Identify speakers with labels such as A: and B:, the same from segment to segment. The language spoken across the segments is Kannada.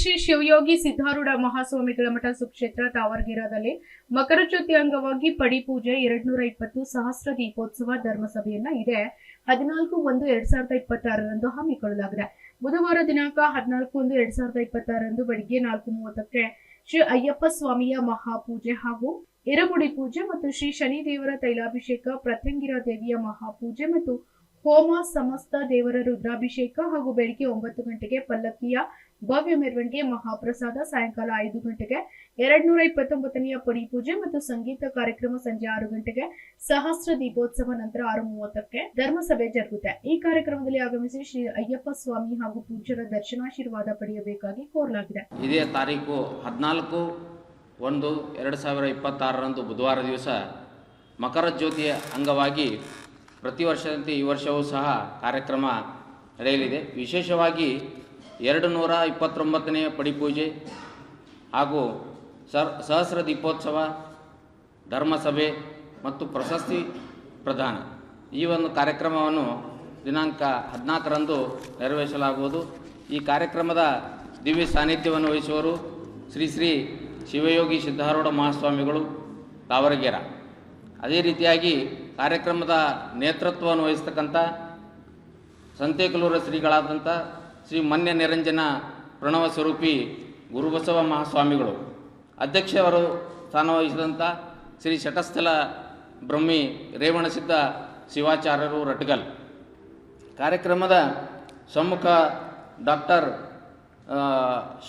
A: ಶ್ರೀ ಶಿವಯೋಗಿ ಸಿದ್ಧಾರೂಢ ಮಹಾಸ್ವಾಮಿಗಳ ಮಠ ಸುಕ್ಷೇತ್ರ ತಾವರ್ಗಿರಾದಲ್ಲಿ ಮಕರ ಜ್ಯೋತಿ ಅಂಗವಾಗಿ ಪಡಿಪೂಜೆ ಎರಡ್ನೂರ ಇಪ್ಪತ್ತು ಸಹಸ್ರ ದೀಪೋತ್ಸವ ಧರ್ಮಸಭೆಯನ್ನ ಇದೆ. ಹದಿನಾಲ್ಕು ಒಂದು ಎರಡ್ ಸಾವಿರದ ಇಪ್ಪತ್ತಾರರಂದು ಹಮ್ಮಿಕೊಳ್ಳಲಾಗಿದೆ. ಬುಧವಾರ ದಿನಾಂಕ ಹದಿನಾಲ್ಕು ಒಂದು ಎರಡ್ ಸಾವಿರದ ಇಪ್ಪತ್ತಾರರಂದು ಬೆಳಿಗ್ಗೆ ನಾಲ್ಕು ಮೂವತ್ತಕ್ಕೆ ಶ್ರೀ ಅಯ್ಯಪ್ಪ ಸ್ವಾಮಿಯ ಮಹಾಪೂಜೆ ಹಾಗೂ ಎರಮುಡಿ ಪೂಜೆ ಮತ್ತು ಶ್ರೀ ಶನಿ ದೇವರ ತೈಲಾಭಿಷೇಕ ಪ್ರತ್ಯಂಗಿರ ದೇವಿಯ ಮಹಾಪೂಜೆ ಮತ್ತು ಹೋಮ ಸಮಸ್ತ ದೇವರ ರುದ್ರಾಭಿಷೇಕ ಹಾಗೂ ಬೆಳಿಗ್ಗೆ ಒಂಬತ್ತು ಗಂಟೆಗೆ ಪಲ್ಲಕ್ಕಿಯ ಭವ್ಯ ಮೆರವಣಿಗೆ ಮಹಾಪ್ರಸಾದ, ಸಾಯಂಕಾಲ ಐದು ಗಂಟೆಗೆ ಎರಡ್ ನೂರ ಇಪ್ಪತ್ತೊಂಬತ್ತನೆಯ ಪಡಿ ಪೂಜೆ ಮತ್ತು ಸಂಗೀತ ಕಾರ್ಯಕ್ರಮ ಸಂಜೆ ಆರು ಗಂಟೆಗೆ ಸಹಸ್ರ ದೀಪೋತ್ಸವ ನಂತರ ಆರು ಮೂವತ್ತಕ್ಕೆ ಧರ್ಮಸಭೆ ಜರುಗುತ್ತೆ. ಈ ಕಾರ್ಯಕ್ರಮದಲ್ಲಿ ಆಗಮಿಸಿ ಶ್ರೀ ಅಯ್ಯಪ್ಪ ಸ್ವಾಮಿ ಹಾಗೂ ಪೂಜ್ಯರ ದರ್ಶನಾಶೀರ್ವಾದ ಪಡೆಯಬೇಕಾಗಿ ಕೋರಲಾಗಿದೆ.
B: ಇದೇ ತಾರೀಕು ಹದಿನಾಲ್ಕು ಒಂದು ಎರಡು ಸಾವಿರ ಇಪ್ಪತ್ತಾರರಂದು ಬುಧವಾರ ದಿವಸ ಮಕರ ಜ್ಯೋತಿಯ ಅಂಗವಾಗಿ ಪ್ರತಿ ವರ್ಷದಂತೆ ಈ ವರ್ಷವೂ ಸಹ ಕಾರ್ಯಕ್ರಮ ನಡೆಯಲಿದೆ. ವಿಶೇಷವಾಗಿ ಎರಡು ನೂರ ಇಪ್ಪತ್ತೊಂಬತ್ತನೆಯ ಪಡಿಪೂಜೆ ಹಾಗೂ ಸರ್, ಸಹಸ್ರ ದೀಪೋತ್ಸವ, ಧರ್ಮಸಭೆ ಮತ್ತು ಪ್ರಶಸ್ತಿ ಪ್ರದಾನ. ಈ ಒಂದು ಕಾರ್ಯಕ್ರಮವನ್ನು ದಿನಾಂಕ ಹದಿನಾಲ್ಕರಂದು ನೆರವೇರಿಸಲಾಗುವುದು. ಈ ಕಾರ್ಯಕ್ರಮದ ದಿವ್ಯ ಸಾನ್ನಿಧ್ಯವನ್ನು ವಹಿಸುವರು ಶ್ರೀ ಶ್ರೀ ಶಿವಯೋಗಿ ಸಿದ್ಧಾರೂಢ ಮಹಾಸ್ವಾಮಿಗಳು ತಾವರಗೆರ. ಅದೇ ರೀತಿಯಾಗಿ ಕಾರ್ಯಕ್ರಮದ ನೇತೃತ್ವವನ್ನು ವಹಿಸ್ತಕ್ಕಂಥ ಸಂತೇಕಲೂರ ಶ್ರೀಗಳಾದಂಥ ಶ್ರೀ ಮನ್ಯ ನಿರಂಜನ ಪ್ರಣವ ಸ್ವರೂಪಿ ಗುರುಬಸವ ಮಹಾಸ್ವಾಮಿಗಳು. ಅಧ್ಯಕ್ಷವರು ಸ್ಥಾನ ವಹಿಸಿದಂಥ ಶ್ರೀ ಶಟಸ್ಥಲ ಬ್ರಹ್ಮಿ ರೇವಣಸಿದ್ಧ ಶಿವಾಚಾರ್ಯರು ರಟ್ಗಲ್. ಕಾರ್ಯಕ್ರಮದ ಸಮ್ಮುಖ ಡಾಕ್ಟರ್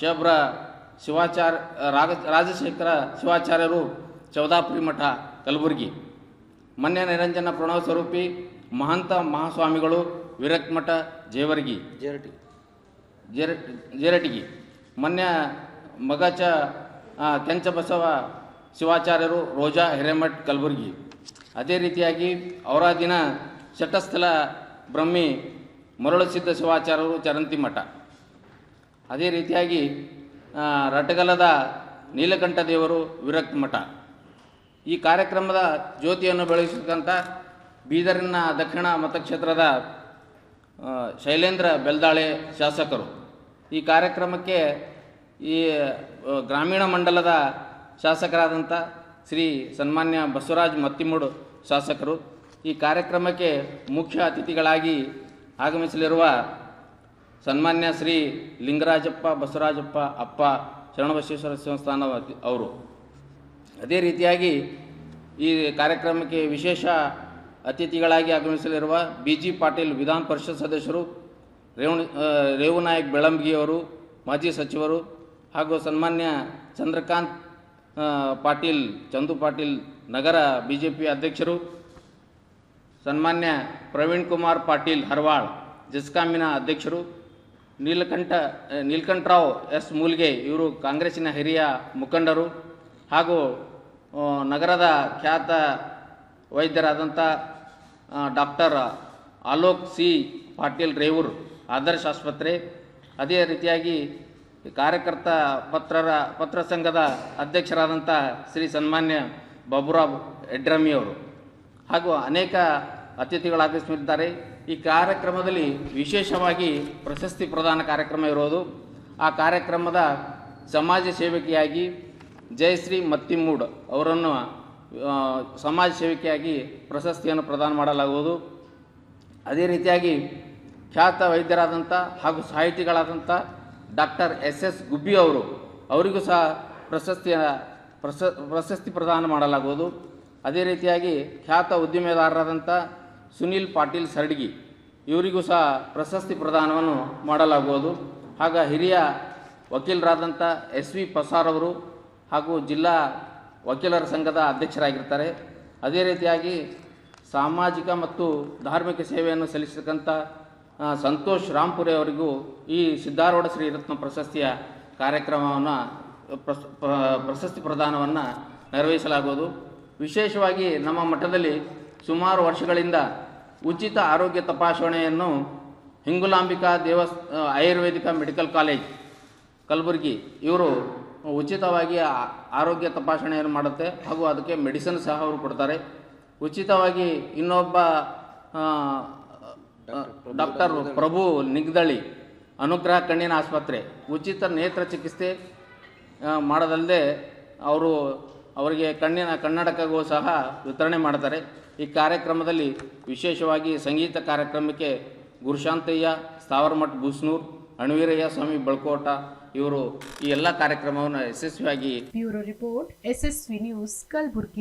B: ಶಬ್ರ ಶಿವಾಚಾರ್ಯ ರಾಗ ರಾಜಶೇಖರ ಶಿವಾಚಾರ್ಯರು ಚೌದಾಪುರಿ ಮಠ ಕಲಬುರಗಿ. ಮನ್ಯ ನಿರಂಜನ ಪ್ರಣವ ಸ್ವರೂಪಿ ಮಹಂತ ಮಹಾಸ್ವಾಮಿಗಳು ವಿರಕ್ಮಠ ಜೇವರ್ಗಿ. ಜೇರಟಿ ಜೇರ ಜೇರಟಿಗಿ ಮನ್ಯ ಮಗಚ ಕೆಂಚಬಸವ ಶಿವಾಚಾರ್ಯರು ರೋಜಾ ಹಿರೇಮಠ್ ಕಲಬುರ್ಗಿ. ಅದೇ ರೀತಿಯಾಗಿ ಔರಾದಿನ ಶಟಸ್ಥಲ ಬ್ರಹ್ಮಿ ಮರಳುಸಿದ್ಧ ಶಿವಾಚಾರ್ಯರು ಚರಂತಿ ಮಠ. ಅದೇ ರೀತಿಯಾಗಿ ರಟಗಲದ ನೀಲಕಂಠ ದೇವರು ವಿರಕ್ತ ಮಠ. ಈ ಕಾರ್ಯಕ್ರಮದ ಜ್ಯೋತಿಯನ್ನು ಬೆಳಗಿಸಿದಂಥ ಬೀದರಿನ ದಕ್ಷಿಣ ಮತಕ್ಷೇತ್ರದ ಶೈಲೇಂದ್ರ ಬೆಲ್ದಾಳೆ ಶಾಸಕರು. ಈ ಕಾರ್ಯಕ್ರಮಕ್ಕೆ ಈ ಗ್ರಾಮೀಣ ಮಂಡಲದ ಶಾಸಕರಾದಂಥ ಶ್ರೀ ಸನ್ಮಾನ್ಯ ಬಸವರಾಜ್ ಮತ್ತಿಮೂಡು ಶಾಸಕರು. ಈ ಕಾರ್ಯಕ್ರಮಕ್ಕೆ ಮುಖ್ಯ ಅತಿಥಿಗಳಾಗಿ ಆಗಮಿಸಲಿರುವ ಸನ್ಮಾನ್ಯ ಶ್ರೀ ಲಿಂಗರಾಜಪ್ಪ, ಬಸವರಾಜಪ್ಪ, ಅಪ್ಪ, ಶರಣಬಸವೇಶ್ವರ ಸಂಸ್ಥಾನ ಅವರು. ಅದೇ ರೀತಿಯಾಗಿ ಈ ಕಾರ್ಯಕ್ರಮಕ್ಕೆ ವಿಶೇಷ ಅತಿಥಿಗಳಾಗಿ ಆಗಮಿಸಲಿರುವ ಬಿ ಜಿ ಪಾಟೀಲ್ ವಿಧಾನ ಪರಿಷತ್ ಸದಸ್ಯರು ರೇವಣ ಆ, ರೇವುನಾಯಕ್ ಬೆಳಂಬಗಿಯವರು ಮಾಜಿ ಸಚಿವರು ಹಾಗೂ ಸನ್ಮಾನ್ಯ ಚಂದ್ರಕಾಂತ್ ಪಾಟೀಲ್ ಚಂದು ಪಾಟೀಲ್ ನಗರ ಬಿ ಜೆ ಪಿ ಅಧ್ಯಕ್ಷರು ಸನ್ಮಾನ್ಯ ಪ್ರವೀಣ್ ಕುಮಾರ್ ಪಾಟೀಲ್ ಹರ್ವಾಳ್ ಜಿಸ್ಕಾಮಿನ ಅಧ್ಯಕ್ಷರು ನೀಲಕಂಠ ನೀಲಕಂಠರಾವ್ ಎಸ್ ಮೂಲ್ಗೆ ಇವರು ಕಾಂಗ್ರೆಸ್ಸಿನ ಹಿರಿಯ ಮುಖಂಡರು ಹಾಗೂ ನಗರದ ಖ್ಯಾತ ವೈದ್ಯರಾದಂಥ ಡಾಕ್ಟರ್ ಆಲೋಕ್ ಸಿ. ಪಾಟೀಲ್ ರೇವೂರ್, ಆದರ್ಶ ಆಸ್ಪತ್ರೆ. ಅದೇ ರೀತಿಯಾಗಿ ಕಾರ್ಯಕರ್ತ ಪತ್ರರ, ಪತ್ರ ಸಂಘದ ಅಧ್ಯಕ್ಷರಾದಂಥ ಶ್ರೀ ಸನ್ಮಾನ್ಯ ಬಾಬುರಾವ್ ಯಡ್ರಮ್ಮಿಯವರು ಹಾಗೂ ಅನೇಕ ಅತಿಥಿಗಳು ಆಗಮಿಸಲಿದ್ದಾರೆ ಈ ಕಾರ್ಯಕ್ರಮದಲ್ಲಿ ವಿಶೇಷವಾಗಿ ಪ್ರಶಸ್ತಿ ಪ್ರದಾನ ಕಾರ್ಯಕ್ರಮ ಇರೋದು ಆ ಕಾರ್ಯಕ್ರಮದ ಸಮಾಜ ಸೇವಕಿಯಾಗಿ ಜಯಶ್ರೀ ಮತ್ತಿಮೂಡ್ ಅವರನ್ನು ಸಮಾಜ ಸೇವಕಿಯಾಗಿ ಪ್ರಶಸ್ತಿಯನ್ನು ಪ್ರದಾನ ಮಾಡಲಾಗುವುದು. ಅದೇ ರೀತಿಯಾಗಿ ಖ್ಯಾತ ವೈದ್ಯರಾದಂಥ ಹಾಗೂ ಸಾಹಿತಿಗಳಾದಂಥ ಡಾಕ್ಟರ್ ಎಸ್ ಎಸ್ ಗುಬ್ಬಿ ಅವರು, ಅವರಿಗೂ ಸಹ ಪ್ರಶಸ್ತಿಯ, ಪ್ರಶ, ಪ್ರಶಸ್ತಿ ಪ್ರದಾನ ಮಾಡಲಾಗುವುದು. ಅದೇ ರೀತಿಯಾಗಿ ಖ್ಯಾತ ಉದ್ದಿಮೆದಾರರಾದಂಥ ಸುನೀಲ್ ಪಾಟೀಲ್ ಸರ್ಡ್ಗಿ, ಇವರಿಗೂ ಸಹ ಪ್ರಶಸ್ತಿ ಪ್ರದಾನವನ್ನು ಮಾಡಲಾಗುವುದು. ಹಾಗ ಹಿರಿಯ ವಕೀಲರಾದಂಥ ಎಸ್ ವಿ ಪ್ರಸಾರ್ ಅವರು ಹಾಗೂ ಜಿಲ್ಲಾ ವಕೀಲರ ಸಂಘದ ಅಧ್ಯಕ್ಷರಾಗಿರ್ತಾರೆ. ಅದೇ ರೀತಿಯಾಗಿ ಸಾಮಾಜಿಕ ಮತ್ತು ಧಾರ್ಮಿಕ ಸೇವೆಯನ್ನು ಸಲ್ಲಿಸತಕ್ಕಂಥ ಸಂತೋಷ್ ರಾಂಪುರೆ ಅವರಿಗೂ ಈ ಸಿದ್ಧಾರೂಢ ಶ್ರೀರತ್ನ ಪ್ರಶಸ್ತಿಯ ಕಾರ್ಯಕ್ರಮವನ್ನು ಪ್ರಶಸ್ತಿ ಪ್ರದಾನವನ್ನು ನೆರವೇರಿಸಲಾಗುವುದು. ವಿಶೇಷವಾಗಿ ನಮ್ಮ ಮಠದಲ್ಲಿ ಸುಮಾರು ವರ್ಷಗಳಿಂದ ಉಚಿತ ಆರೋಗ್ಯ ತಪಾಸಣೆಯನ್ನು ಹಿಂಗುಲಾಂಬಿಕಾ ದೇವಸ್ ಆಯುರ್ವೇದಿಕ ಮೆಡಿಕಲ್ ಕಾಲೇಜ್, ಕಲಬುರಗಿ ಇವರು ಉಚಿತವಾಗಿ ಆರೋಗ್ಯ ತಪಾಸಣೆಯನ್ನು ಮಾಡುತ್ತೆ ಹಾಗೂ ಅದಕ್ಕೆ ಮೆಡಿಸಿನ್ ಸಹ ಅವರು ಕೊಡ್ತಾರೆ. ಉಚಿತವಾಗಿ ಇನ್ನೊಬ್ಬ ಡಾಕ್ಟರ್ ಪ್ರಭು ನಿಗ್ದಳಿ ಅನುಗ್ರಹ ಕಣ್ಣಿನ ಆಸ್ಪತ್ರೆ ಉಚಿತ ನೇತ್ರ ಚಿಕಿತ್ಸೆ ಮಾಡೋದಲ್ಲದೆ ಅವರು ಅವರಿಗೆ ಕಣ್ಣಿನ ಕನ್ನಡಕಗೂ ಸಹ ವಿತರಣೆ ಮಾಡ್ತಾರೆ. ಈ ಕಾರ್ಯಕ್ರಮದಲ್ಲಿ ವಿಶೇಷವಾಗಿ ಸಂಗೀತ ಕಾರ್ಯಕ್ರಮಕ್ಕೆ ಗುರುಶಾಂತಯ್ಯ ಸ್ಥಾವರಮಠ್ ಬೂಸ್ನೂರ್ ಅಣವೀರಯ್ಯ ಸ್ವಾಮಿ ಬಳ್ಕೋಟ ಇವರು ಈ ಎಲ್ಲ ಕಾರ್ಯಕ್ರಮವನ್ನು ಯಶಸ್ವಿಯಾಗಿ
A: bureau report SSV news Kalaburagi.